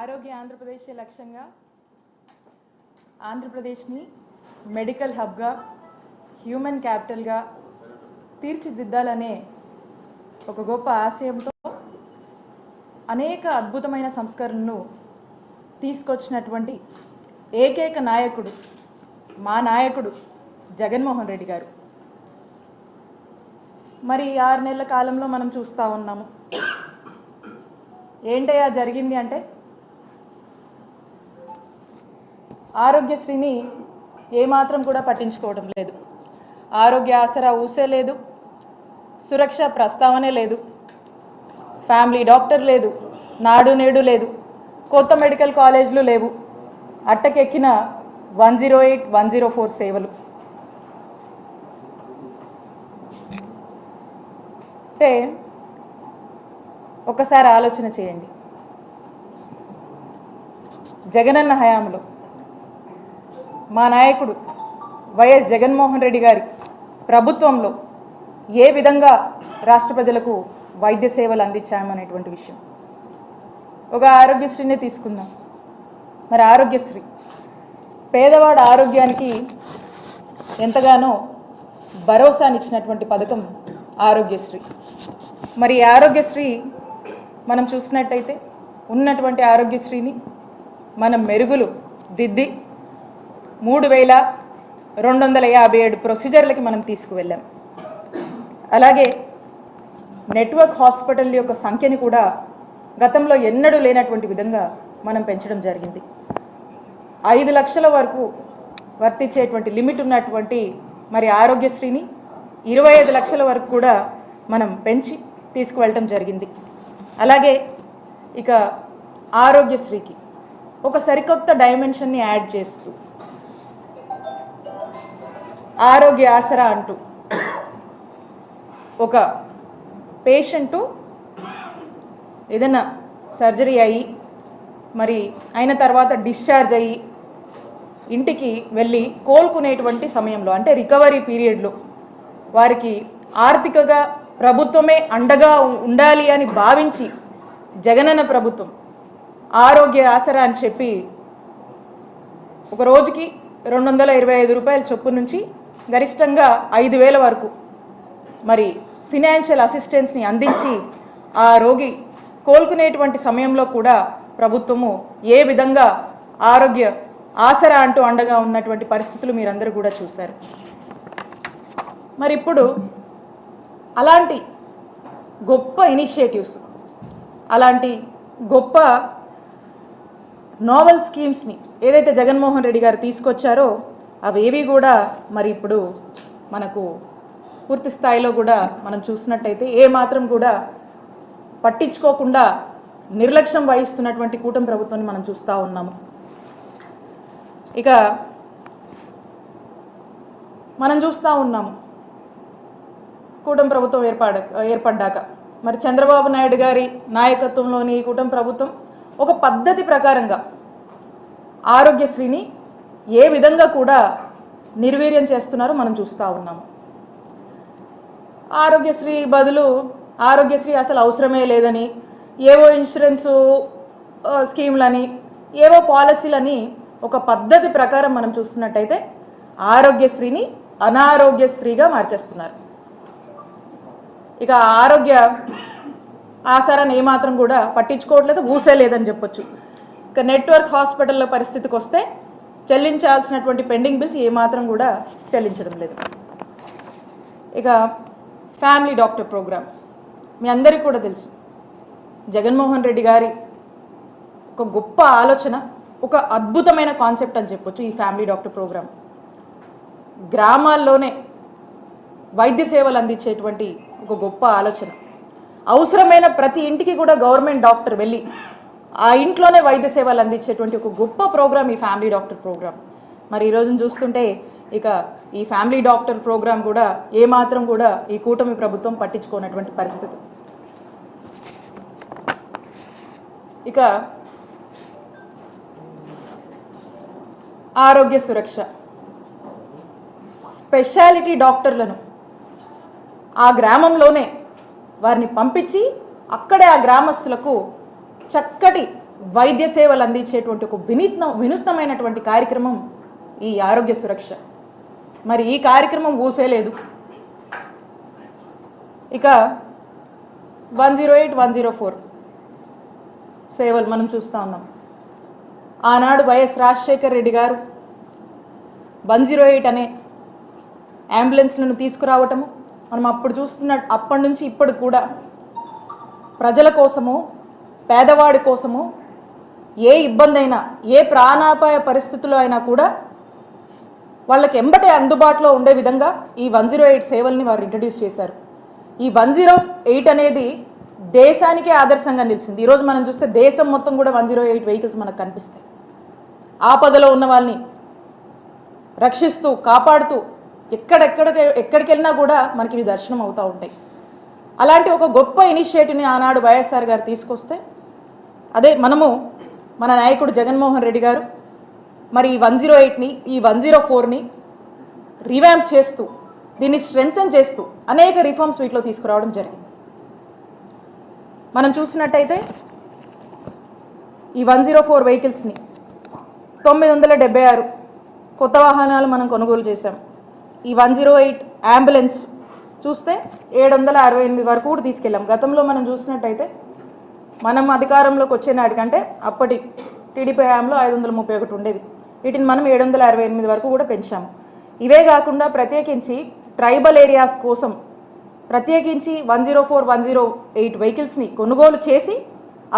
ఆరోగ్య ఆంధ్రప్రదేశ్ లక్ష్యంగా ఆంధ్రప్రదేశ్ని మెడికల్ హబ్గా హ్యూమన్ క్యాపిటల్గా తీర్చిదిద్దాలనే ఒక గొప్ప ఆశయంతో అనేక అద్భుతమైన సంస్కరణను తీసుకొచ్చినటువంటి ఏకైక నాయకుడు మా నాయకుడు జగన్మోహన్ రెడ్డి గారు. మరి ఆరు నెలల కాలంలో మనం చూస్తూ ఉన్నాము. ఏంటయ్యా జరిగింది అంటే ఆరోగ్యశ్రీని ఏమాత్రం కూడా పట్టించుకోవడం లేదు. ఆరోగ్య ఆసరా ఊసే లేదు. సురక్ష ప్రస్తావనే లేదు. ఫ్యామిలీ డాక్టర్ లేదు. నాడు నేడు లేదు. కొత్త మెడికల్ కాలేజీలు లేవు. అట్టకెక్కిన one zero eight one zero four సేవలు. అంటే ఒకసారి ఆలోచన చేయండి. జగనన్న హయాంలో మా నాయకుడు వైఎస్ జగన్మోహన్ రెడ్డి గారి ప్రభుత్వంలో ఏ విధంగా రాష్ట్ర ప్రజలకు వైద్య సేవలు అందించామనేటువంటి విషయం. ఒక ఆరోగ్యశ్రీనే తీసుకుందాం. మరి ఆరోగ్యశ్రీ పేదవాడ ఆరోగ్యానికి ఎంతగానో భరోసానిచ్చినటువంటి పథకం ఆరోగ్యశ్రీ. మరి ఆరోగ్యశ్రీ మనం చూసినట్టయితే ఉన్నటువంటి ఆరోగ్యశ్రీని మనం మెరుగులు దిద్ది మూడు వేల రెండు వందల యాభై ఏడు ప్రొసీజర్లకి మనం తీసుకువెళ్ళాం. అలాగే నెట్వర్క్ హాస్పిటల్ యొక్క సంఖ్యని కూడా గతంలో ఎన్నడూ లేనటువంటి విధంగా మనం పెంచడం జరిగింది. ఐదు లక్షల వరకు వర్తించేటువంటి లిమిట్ ఉన్నటువంటి మరి ఆరోగ్యశ్రీని ఇరవై ఐదు లక్షల వరకు కూడా మనం పెంచి తీసుకువెళ్ళటం జరిగింది. అలాగే ఇక ఆరోగ్యశ్రీకి ఒక సరికొత్త డైమెన్షన్ని యాడ్ చేస్తూ ఆరోగ్య ఆసరా అంటూ. ఒక పేషెంటు ఏదైనా సర్జరీ అయ్యి మరి అయిన తర్వాత డిశ్చార్జ్ అయ్యి ఇంటికి వెళ్ళి కోలుకునేటువంటి సమయంలో అంటే రికవరీ పీరియడ్లో వారికి ఆర్థికగా ప్రభుత్వమే అండగా ఉండాలి అని భావించి జగనన్న ప్రభుత్వం ఆరోగ్య ఆసరా అని చెప్పి ఒక రోజుకి రెండు వందల ఇరవై ఐదు రూపాయల చొప్పు నుంచి గరిష్టంగా ఐదు వేల వరకు. మరి ఫినాన్షియల్ అసిస్టెన్స్ని అందించి ఆ రోగి కోలుకునేటువంటి సమయంలో కూడా ప్రభుత్వము ఏ విధంగా ఆరోగ్య ఆసరా అంటూ అండగా ఉన్నటువంటి పరిస్థితులు మీరందరూ కూడా చూశారు. మరి ఇప్పుడు అలాంటి గొప్ప ఇనిషియేటివ్స్ అలాంటి గొప్ప నోవెల్ స్కీమ్స్ని ఏదైతే జగన్మోహన్ రెడ్డి గారు తీసుకొచ్చారో అవేవి కూడా మరి ఇప్పుడు మనకు పూర్తి స్థాయిలో కూడా మనం చూసినట్టయితే ఏ మాత్రం కూడా పట్టించుకోకుండా నిర్లక్ష్యం వహిస్తున్నటువంటి కూటమి ప్రభుత్వాన్ని మనం చూస్తూ ఉన్నాము. ఇక మనం చూస్తూ ఉన్నాము కూటమి ప్రభుత్వం ఏర్పడ ఏర్పడ్డాక. మరి చంద్రబాబు నాయుడు గారి నాయకత్వంలోని ఈ కూటమి ప్రభుత్వం ఒక పద్ధతి ప్రకారంగా ఆరోగ్యశ్రీని ఏ విధంగా కూడా నిర్వీర్యం చేస్తున్నారో మనం చూస్తూ ఉన్నాము. ఆరోగ్యశ్రీ బదులు ఆరోగ్యశ్రీ అసలు అవసరమే లేదని ఏవో ఇన్సూరెన్సు స్కీములని స్కీమ్లని ఏవో పాలసీలని ఒక పద్ధతి ప్రకారం మనం చూస్తున్నట్టయితే ఆరోగ్యశ్రీని అనారోగ్యశ్రీగా మార్చేస్తున్నారు. ఇక ఆరోగ్య ఆసారాన్ని ఏమాత్రం కూడా పట్టించుకోవట్లేదు ఊసే లేదని చెప్పొచ్చు. ఇక నెట్వర్క్ హాస్పిటల్లో పరిస్థితికి వస్తే చెల్లించాల్సినటువంటి పెండింగ్ బిల్స్ ఏమాత్రం కూడా చెల్లించడం లేదు. ఇక ఫ్యామిలీ డాక్టర్ ప్రోగ్రామ్ మీ అందరికీ కూడా తెలుసు. జగన్మోహన్ రెడ్డి గారి ఒక గొప్ప ఆలోచన ఒక అద్భుతమైన కాన్సెప్ట్ అని చెప్పొచ్చు ఈ ఫ్యామిలీ డాక్టర్ ప్రోగ్రామ్ గ్రామాల్లోనే వైద్య సేవలు అందించేటువంటి ఒక గొప్ప ఆలోచన. అవసరమైన ప్రతి ఇంటికి కూడా గవర్నమెంట్ డాక్టర్ వెళ్ళి ఆ ఇంట్లోనే వైద్య సేవలు అందించేటువంటి ఒక గొప్ప ప్రోగ్రామ్ ఈ ఫ్యామిలీ డాక్టర్ ప్రోగ్రామ్. మరి ఈ రోజున చూస్తుంటే ఇక ఈ ఫ్యామిలీ డాక్టర్ ప్రోగ్రాం కూడా ఏమాత్రం కూడా ఈ కూటమి ప్రభుత్వం పట్టించుకోనటువంటి పరిస్థితి. ఇక ఆరోగ్య సురక్ష. స్పెషాలిటీ డాక్టర్లను ఆ గ్రామంలోనే వారిని పంపించి అక్కడే ఆ గ్రామస్తులకు చక్కటి వైద్య సేవలు అందించేటువంటి ఒక వినూత్న వినూత్నమైనటువంటి కార్యక్రమం ఈ ఆరోగ్య సురక్ష. మరి ఈ కార్యక్రమం ఊసేలేదు. ఇక one zero eight one zero four సేవలు మనం చూస్తూ ఉన్నాం. ఆనాడు వైఎస్ రాజశేఖర్ రెడ్డి గారు వన్ జీరో ఎయిట్ అనే అంబులెన్స్లను తీసుకురావటము మనం అప్పుడు చూస్తున్న అప్పటి నుంచి ఇప్పటి కూడా ప్రజల కోసము పేదవాడి కోసము ఏ ఇబ్బంది అయినా ఏ ప్రాణాపాయ పరిస్థితుల్లో అయినా కూడా వాళ్ళకి ఎంబటే అందుబాటులో ఉండే విధంగా ఈ వన్ జీరో ఎయిట్ సేవల్ని వారు ఇంట్రడ్యూస్ చేశారు. ఈ వన్ జీరో ఎయిట్ అనేది దేశానికే ఆదర్శంగా నిలిచింది. ఈరోజు మనం చూస్తే దేశం మొత్తం కూడా వన్ జీరో ఎయిట్ వెహికల్స్ మనకు కనిపిస్తాయి. ఆపదలో ఉన్న వాళ్ళని రక్షిస్తూ కాపాడుతూ ఎక్కడెక్కడికి ఎక్కడికి వెళ్ళినా కూడా మనకి ఇవి దర్శనం అవుతూ ఉంటాయి. అలాంటి ఒక గొప్ప ఇనిషియేటివ్ని ఆనాడు వైఎస్ఆర్ గారు తీసుకొస్తే అదే మనము మన నాయకుడు జగన్మోహన్ రెడ్డి గారు మరి ఈ వన్ జీరో ఎయిట్ని ఈ వన్ జీరో ఫోర్ని రివ్యాంప్ చేస్తూ దీన్ని స్ట్రెంగ్తన్ చేస్తూ అనేక రిఫార్మ్స్ వీటిలో తీసుకురావడం జరిగింది. మనం చూసినట్టయితే ఈ వన్ జీరో ఫోర్ వెహికల్స్ని తొమ్మిది వందల డెబ్బై ఆరు కొత్త వాహనాలు మనం కొనుగోలు చేశాం. ఈ వన్ జీరో ఎయిట్ అంబులెన్స్ చూస్తే ఏడు వందల అరవై ఎనిమిది వరకు కూడా తీసుకెళ్ళాం. గతంలో మనం చూసినట్టయితే మనం అధికారంలోకి వచ్చే నాటికంటే అప్పటి టీడీపీ హయాంలో ఐదు వందల ముప్పై ఒకటి ఉండేవి. వీటిని మనం ఏడు వందల అరవై ఎనిమిది వరకు కూడా పెంచాము. ఇవే కాకుండా ప్రత్యేకించి ట్రైబల్ ఏరియాస్ కోసం ప్రత్యేకించి one zero four one zero eight వెహికల్స్ని కొనుగోలు చేసి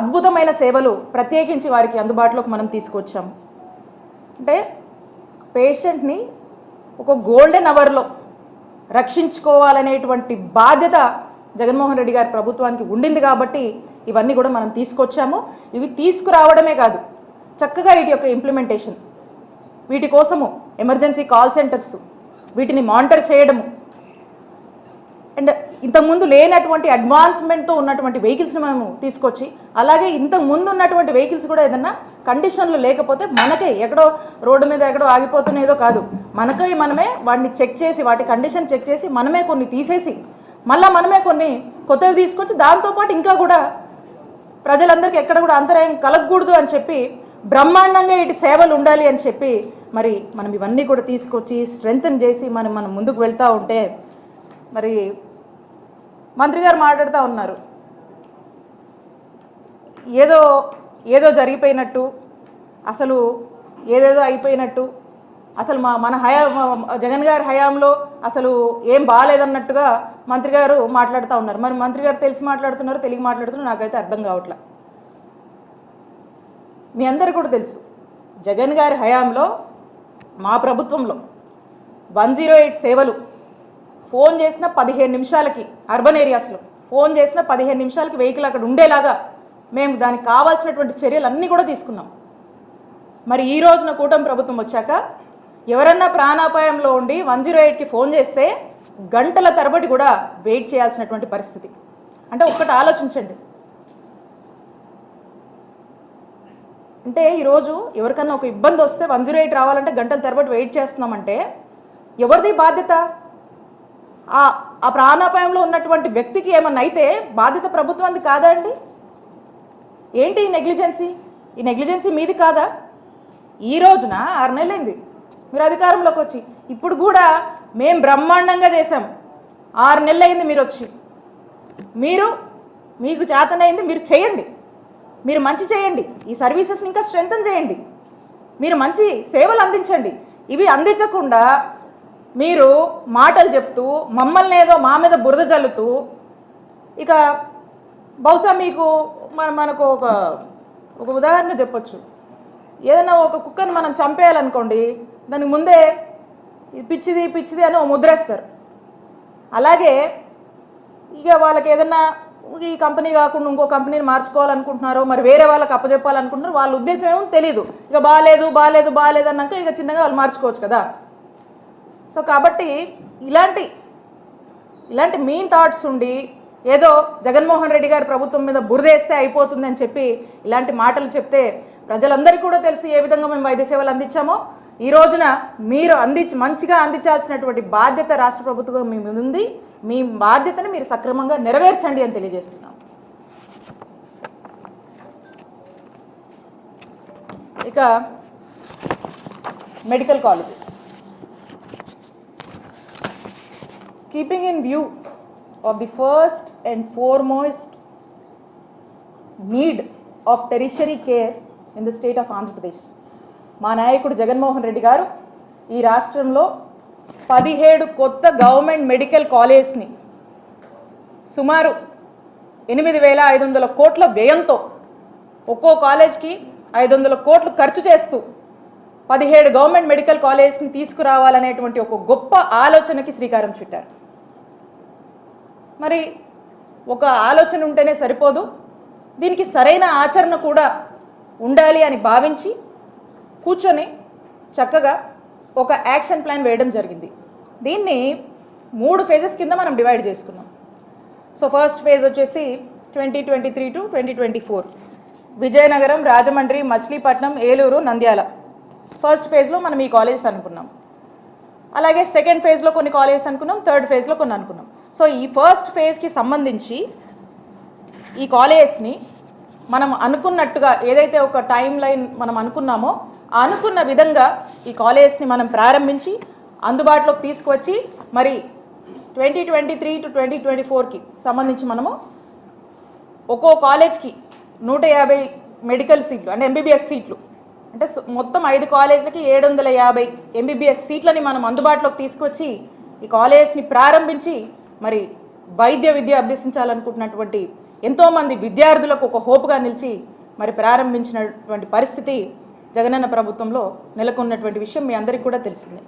అద్భుతమైన సేవలు ప్రత్యేకించి వారికి అందుబాటులోకి మనం తీసుకొచ్చాము. అంటే పేషెంట్ని ఒక గోల్డెన్ అవర్లో రక్షించుకోవాలనేటువంటి బాధ్యత జగన్మోహన్ రెడ్డి గారి ప్రభుత్వానికి ఉండింది కాబట్టి ఇవన్నీ కూడా మనం తీసుకొచ్చాము. ఇవి తీసుకురావడమే కాదు చక్కగా వీటి యొక్క ఇంప్లిమెంటేషన్ వీటి కోసము ఎమర్జెన్సీ కాల్ సెంటర్స్ వీటిని మానిటర్ చేయడము. అండ్ ఇంతకుముందు లేనటువంటి అడ్వాన్స్మెంట్తో ఉన్నటువంటి వెహికల్స్ని మేము తీసుకొచ్చి అలాగే ఇంతకు ముందు ఉన్నటువంటి వెహికల్స్ కూడా ఏదన్నా కండిషన్లు లేకపోతే మనకే ఎక్కడో రోడ్డు మీద ఎక్కడో ఆగిపోతున్నదో కాదు. మనకే మనమే వాటిని చెక్ చేసి వాటి కండిషన్ చెక్ చేసి మనమే కొన్ని తీసేసి మళ్ళీ మనమే కొన్ని కొత్తవి తీసుకొచ్చి దాంతోపాటు ఇంకా కూడా ప్రజలందరికీ ఎక్కడ కూడా అంతరాయం కలగకూడదు అని చెప్పి బ్రహ్మాండంగా ఇటు సేవలు ఉండాలి అని చెప్పి మరి మనం ఇవన్నీ కూడా తీసుకొచ్చి స్ట్రెంగ్తన్ చేసి మనం మనం ముందుకు వెళ్తూ ఉంటే మరి మంత్రి గారు మాట్లాడుతూ ఉన్నారు. ఏదో ఏదో జరిగిపోయినట్టు అసలు ఏదేదో అయిపోయినట్టు అసలు మా మన హయా జగన్ గారి హయాంలో అసలు ఏం బాగాలేదన్నట్టుగా మంత్రి గారు మాట్లాడుతూ ఉన్నారు. మరి మంత్రి గారు తెలిసి మాట్లాడుతున్నారు తెలుగు మాట్లాడుతున్నారు నాకైతే అర్థం కావట్లే. మీ అందరు కూడా తెలుసు జగన్ గారి హయాంలో మా ప్రభుత్వంలో వన్ జీరో ఎయిట్ సేవలు ఫోన్ చేసిన పదిహేను నిమిషాలకి అర్బన్ ఏరియాస్లో ఫోన్ చేసిన పదిహేను నిమిషాలకి వెహికల్ అక్కడ ఉండేలాగా మేము దానికి కావాల్సినటువంటి చర్యలు అన్నీ కూడా తీసుకున్నాం. మరి ఈ రోజున కూటమి ప్రభుత్వం వచ్చాక ఎవరన్నా ప్రాణాపాయంలో ఉండి వన్ జీరో ఎయిట్కి ఫోన్ చేస్తే గంటల తరబడి కూడా వెయిట్ చేయాల్సినటువంటి పరిస్థితి. అంటే ఒక్కటి ఆలోచించండి. అంటే ఈరోజు ఎవరికన్నా ఒక ఇబ్బంది వస్తే వన్ జీరో ఎయిట్ రావాలంటే గంటల తరబడి వెయిట్ చేస్తున్నామంటే ఎవరిది బాధ్యత? ఆ ప్రాణాపాయంలో ఉన్నటువంటి వ్యక్తికి ఏమన్నా అయితే బాధ్యత ప్రభుత్వానికి కాదా అండి? ఏంటి ఈ నెగ్లిజెన్సీ? ఈ నెగ్లిజెన్సీ మీది కాదా? ఈ రోజున ఆరు నెలలైంది. మీరు అధికారంలోకి వచ్చి. ఇప్పుడు కూడా మేము బ్రహ్మాండంగా చేశాం. ఆరు నెలలైంది మీరు వచ్చి. మీరు మీకు చేతనైంది మీరు చేయండి. మీరు మంచి చేయండి. ఈ సర్వీసెస్ని ఇంకా స్ట్రెంగ్తన్ చేయండి. మీరు మంచి సేవలు అందించండి. ఇవి అందించకుండా మీరు మాటలు చెప్తూ మమ్మల్ని ఏదో మా మీద బురద జల్లుతూ ఇక బహుశా మీకు మన మనకు ఒక ఒక ఉదాహరణ చెప్పొచ్చు. ఏదైనా ఒక కుక్కని మనం చంపేయాలనుకోండి దానికి ముందే ఇది పిచ్చిది పిచ్చిది అని ఓ ముద్రేస్తారు. అలాగే ఇక వాళ్ళకి ఏదన్నా ఈ కంపెనీ కాకుండా ఇంకో కంపెనీని మార్చుకోవాలనుకుంటున్నారో మరి వేరే వాళ్ళకి అప్పచెప్పాలనుకుంటున్నారు వాళ్ళ ఉద్దేశం ఏమో తెలియదు ఇక బాగాలేదు బాగాలేదు బాగాలేదు అన్నాక ఇక చిన్నగా వాళ్ళు మార్చుకోవచ్చు కదా. సో కాబట్టి ఇలాంటి ఇలాంటి మీన్ థాట్స్ ఉండి ఏదో జగన్మోహన్ రెడ్డి గారి ప్రభుత్వం మీద బురదేస్తే అయిపోతుందని చెప్పి ఇలాంటి మాటలు చెప్తే ప్రజలందరికీ కూడా తెలిసి ఏ విధంగా మేము వైద్య సేవలు అందించామో ఈ రోజున మీరు అందించి మంచిగా అందించాల్సినటువంటి బాధ్యత రాష్ట్ర ప్రభుత్వం మీ మీద ఉంది మీ బాధ్యతను మీరు సక్రమంగా నెరవేర్చండి అని తెలియజేస్తున్నాం. ఇక medical colleges. Keeping in view of the first and foremost need of tertiary care in the state of Andhra Pradesh. మా నాయకుడు జగన్మోహన్ రెడ్డి గారు ఈ రాష్ట్రంలో పదిహేడు కొత్త గవర్నమెంట్ మెడికల్ కాలేజ్ని సుమారు ఎనిమిది వేల ఐదు వందల కోట్ల వ్యయంతో ఒక్కో కాలేజ్కి ఐదు వందల కోట్లు ఖర్చు చేస్తూ పదిహేడు గవర్నమెంట్ మెడికల్ కాలేజ్ని తీసుకురావాలనేటువంటి ఒక గొప్ప ఆలోచనకి శ్రీకారం చుట్టారు. మరి ఒక ఆలోచన ఉంటేనే సరిపోదు. దీనికి సరైన ఆచరణ కూడా ఉండాలి అని భావించి కూర్చొని చక్కగా ఒక యాక్షన్ ప్లాన్ వేయడం జరిగింది. దీన్ని మూడు ఫేజెస్ కింద మనం డివైడ్ చేసుకున్నాం. సో ఫస్ట్ ఫేజ్ వచ్చేసి twenty twenty three to twenty twenty four Vizianagaram Rajahmundry Machilipatnam Eluru Nandyal. First ఫేజ్లో మనం ఈ కాలేజెస్ అనుకున్నాం. అలాగే సెకండ్ ఫేజ్లో కొన్ని కాలేజెస్ అనుకున్నాం థర్డ్ ఫేజ్లో కొన్ని అనుకున్నాం. సో ఈ ఫస్ట్ ఫేజ్కి సంబంధించి ఈ కాలేజెస్ని మనం అనుకున్నట్టుగా ఏదైతే ఒక టైం లైన్ మనం అనుకున్నామో అనుకున్న విధంగా ఈ కాలేజెస్ని మనం ప్రారంభించి అందుబాటులోకి తీసుకువచ్చి మరి twenty twenty three to twenty twenty ఫోర్కి సంబంధించి మనము ఒక్కో కాలేజ్కి నూట యాభై మెడికల్ సీట్లు అంటే ఎంబీబీఎస్ సీట్లు. అంటే మొత్తం ఐదు కాలేజీలకి ఏడు వందల యాభై ఎంబీబీఎస్ సీట్లని మనం అందుబాటులోకి తీసుకొచ్చి ఈ కాలేజెస్ని ప్రారంభించి మరి వైద్య విద్య అభ్యసించాలనుకుంటున్నటువంటి ఎంతోమంది విద్యార్థులకు ఒక హోప్గా నిలిచి మరి ప్రారంభించినటువంటి పరిస్థితి జగనన్న ప్రభుత్వంలో నెలకొన్నటువంటి విషయం మీ అందరికీ కూడా తెలిసిందే.